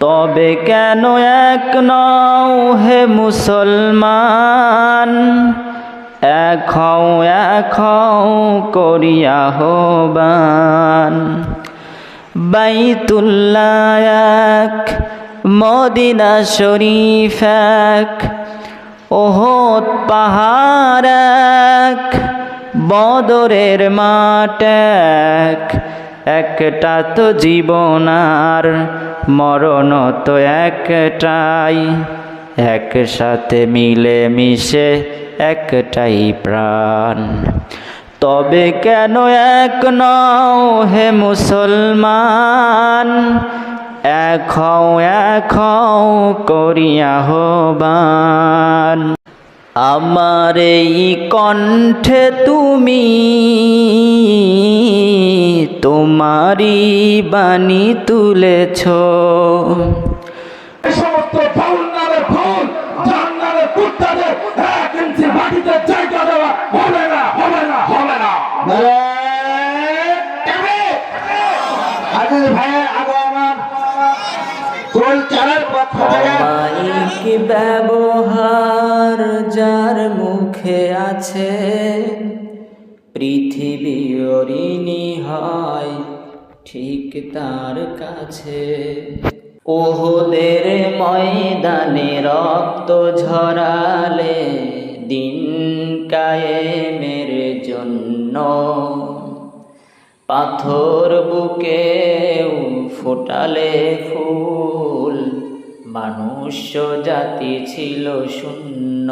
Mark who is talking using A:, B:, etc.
A: তবে কেন এক নও হে মুসলমান? এক হও এক হও করিয়া হবান বাইতুল্লাহ এক, মদিনা শরীফ এক ওহত পাহাড় এক, বদরের মাঠ এক। একটা তো জীবন আর মরণ তো একটাই, একসাথে মিলে মিশে একটাই প্রাণ। তবে কেন এক নও হে মুসলমান? এক হও এক হও করিয়া হবান আমার এই কণ্ঠে তুমি তোমারই বাণী তুলেছ। ব্যবহার যার মুখে আছে। পৃথিবী অরিণী হয় ঠিক তার কাছে। ওহদের ময়দানে রক্ত ঝরালে দিন কায়েমের জন্য। পাথর বুকেও ফোটালে ফুল মানুষ জাতি ছিল শূন্য।